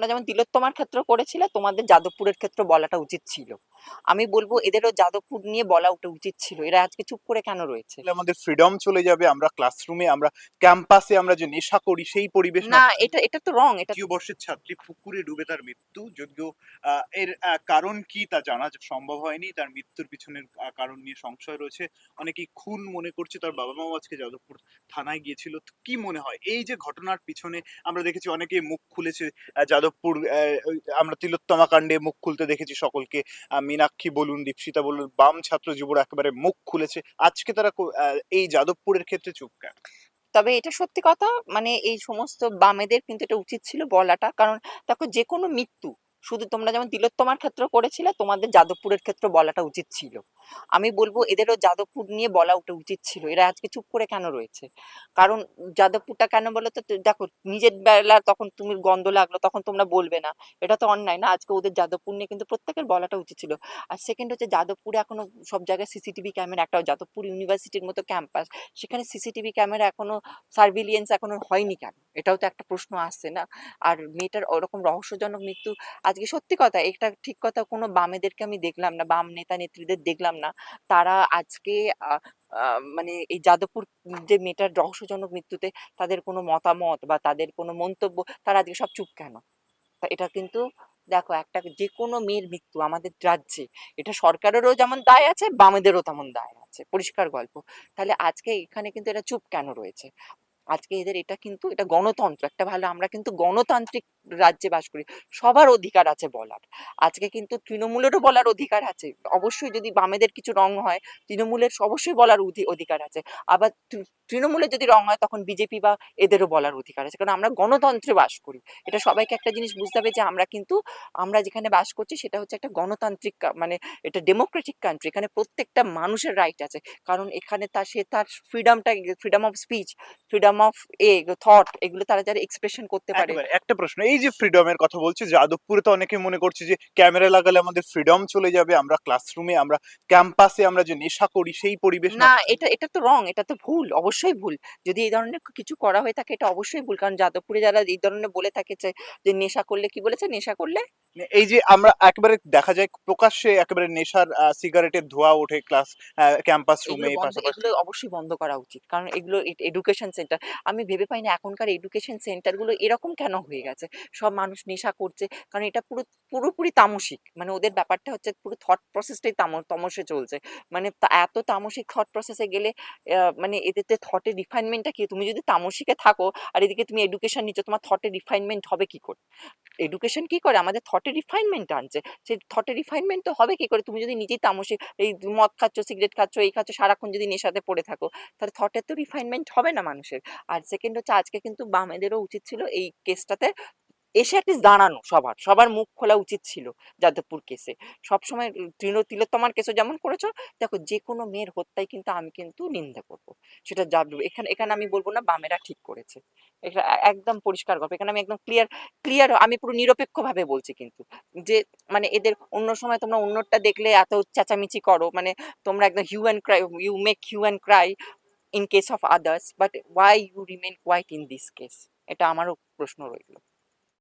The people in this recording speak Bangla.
তোমরা যেমন তিলোত্তমার ক্ষেত্রে করেছিলে তোমাদের যাদবপুরের ক্ষেত্রে বলাটা উচিত ছিল। আমি বলব এদেরও যাদবপুর নিয়ে বলা ওটা উচিত ছিল। এরা আজকে চুপ করে কেন রয়েছে? আমাদের ফ্রিডম চলে যাবে আমরা ক্লাসরুমে আমরা ক্যাম্পাসে আমরা যে নেশা করি সেই পরিবেশ না এটা এটা তো রং এটা বর্ষের ছাত্রী পুকুরে ডুবে তার মৃত্যু যদিও এর কারণ কি তা জানা সম্ভব হয়নি। তার মৃত্যুর পিছনের কারণ নিয়ে সংশয় রয়েছে। অনেকেই খুন মনে করছে তার বাবা মাও আজকে যাদবপুর থানায় গিয়েছিল। কি মনে হয়? এই যে ঘটনার পিছনে আমরা দেখেছি অনেকে মুখ খুলেছে আহ, যাদবপুর আমরা তিলোত্তমা কাণ্ডে মুখ খুলতে দেখেছি সকলকে। মীনাক্ষী বলুন, দীপশিতা বলুন, বাম ছাত্র যুবরা একেবারে মুখ খুলেছে। আজকে তারা এই যাদবপুরের ক্ষেত্রে চুপ কেন? তবে এটা সত্যি কথা মানে এই সমস্ত বামেদের কিন্তু এটা উচিত ছিল বলাটা, কারণ দেখো যে কোনো মৃত্যু শুধু তোমরা যেমন তিলোত্তমার ক্ষেত্রে করেছিলে, তোমাদের যাদবপুরের ক্ষেত্রে বলাটা উচিত ছিল। আমি বলব এদেরও যাদবপুর নিয়ে বলা ওটা উচিত ছিল। এরা আজকে চুপ করে কেন রয়েছে? কারণ যাদবপুরটা কেন বলো তো দেখো, নিজের বেলা তখন তুমি গন্ধ লাগল, তখন তোমরা বলবে না। এটা তো অন্যায় না, আজকে ওদের যাদবপুর নিয়ে কিন্তু প্রত্যেকের বলাটা উচিত ছিল। আর সেকেন্ড হচ্ছে যাদবপুরে এখনও সব জায়গায় সিসিটিভি ক্যামেরা একটা যাদবপুর ইউনিভার্সিটির মতো ক্যাম্পাস সেখানে সিসিটিভি ক্যামেরা এখনও সার্ভিলিয়েন্স এখনও হয়নি কেন? এটাও তো একটা প্রশ্ন আসছে না? আর মেয়েটার ওরকম রহস্যজনক মৃত্যু আজকে সত্যি কথা এটা ঠিক কথা কোনো বামেদেরকে আমি দেখলাম না, বাম নেতা নেত্রীদের দেখলাম না। তারা আজকে মানে এই যাদবপুর যে মেয়েটার রহস্যজনক মৃত্যুতে তাদের কোনো মতামত বা তাদের কোনো মন্তব্য, তারা আজকে সব চুপ কেন? এটা কিন্তু দেখো, একটা যে কোনো মেয়ের মৃত্যু আমাদের রাজ্যে, এটা সরকারেরও যেমন দায় আছে, বামেদেরও তেমন দায় আছে। পরিষ্কার গল্প। তাহলে আজকে এখানে কিন্তু এটা চুপ কেন রয়েছে? আজকে এদের এটা কিন্তু, এটা গণতন্ত্র, একটা ভালো, আমরা কিন্তু গণতান্ত্রিক রাজ্যে বাস করি। সবার অধিকার আছে বলার। আজকে কিন্তু তৃণমূলেরও বলার অধিকার আছে। অবশ্যই যদি বামেদের কিছু রং হয়, তৃণমূলের অবশ্যই বলার অধি- অধিকার আছে। আবার তৃণমূলের যদি রং হয়, তখন বিজেপি বা এদেরও বলার অধিকার আছে। কারণ আমরা গণতন্ত্রে বাস করি। এটা সবাইকে একটা জিনিস বুঝতে হবে যে, আমরা কিন্তু, আমরা যেখানে বাস করছি, সেটা হচ্ছে একটা গণতান্ত্রিক মানে এটা ডেমোক্রেটিক কান্ট্রি এখানে প্রত্যেকটা মানুষের রাইট আছে। কারণ এখানে তার সে তার ফ্রিডমটা freedom of speech freedom of a thought এগুলো তারা যারা এক্সপ্রেশন করতে পারে। একটা প্রশ্ন। এই যে ফ্রিডমের কথা বলছে যাদবপুরে তো অনেকে মনে করছে যে ক্যামেরা লাগালে আমাদের ফ্রিডম চলে যাবে আমরা ক্লাসরুমে আমরা ক্যাম্পাসে আমরা যে নেশা করি সেই পরিবেশ না এটা এটা তো রং এটা তো ভুল অবশ্যই ভুল। যদি এই ধরনের কিছু করা হয়ে থাকে এটা অবশ্যই ভুল কারণ যাদবপুরে যারা এই ধরনের বলে থাকে যে নেশা করলে কি বলেছে? নেশা করলে? এই যে আমরা একেবারে দেখা যায় প্রকাশ্যে একেবারে নেশার সিগারেটের ধোয়া ওঠে ক্লাস ক্যাম্পাস রুমে এগুলো অবশ্যই বন্ধ করা উচিত কারণ এগুলো এডুকেশন সেন্টার আমি ভেবে পাই না এখনকার এডুকেশন সেন্টারগুলো এরকম কেন হয়ে গেছে? সব মানুষ নেশা করছে। কারণ এটা পুরো, পুরোপুরি তামসিক। মানে ওদের ব্যাপারটা হচ্ছে পুরো থট প্রসেসটাই তাম, তামসে চলছে। মানে এত তামসিক থট প্রসেসে গেলে মানে এদেরতে থটের রিফাইনমেন্টটা কি? তুমি যদি তামসিকে থাকো আর এদিকে তুমি এডুকেশন নিচ্ছ, তোমার থটের রিফাইনমেন্ট হবে কি করে? এডুকেশন কি করে? আমাদের থটের রিফাইনমেন্ট আনছে। সেই থটের রিফাইনমেন্ট তো হবে কি করে? তুমি যদি নিজেই তামসিক, এই মদ খাচ্ছ সিগারেট খাচ্ছ, এই খাচ্ছ, সারাক্ষণ যদি নেশাতে পড়ে থাকো, তাহলে থটের তো রিফাইনমেন্ট হবে না মানুষের। আর সেকেন্ড হচ্ছে, আজকে কিন্তু বামেদেরও উচিত ছিল এই কেসটাতে এসে অ্যাটলিস্ট দাঁড়ানো সবার। সবার মুখ খোলা উচিত ছিল যাদবপুর কেসে সবসময় তৃণ তিলোত্তমার কেসও যেমন করেছ, দেখো যে কোনো মেয়ের হত্যায় কিন্তু আমি কিন্তু নিন্দা করব। সেটা যাদব, এখানে এখানে আমি বলব না বামেরা ঠিক করেছে। এটা একদম পরিষ্কার গল্প। এখানে আমি একদম ক্লিয়ার ক্লিয়ার আমি পুরো নিরপেক্ষভাবে বলছি কিন্তু যে মানে এদের অন্য সময় তোমরা অন্যটা দেখলে এত চেঁচামেচি করো মানে তোমরা একদম hue and cry you make hue and cry in case of others but why you remain quiet in this case এটা আমারও প্রশ্ন রইল।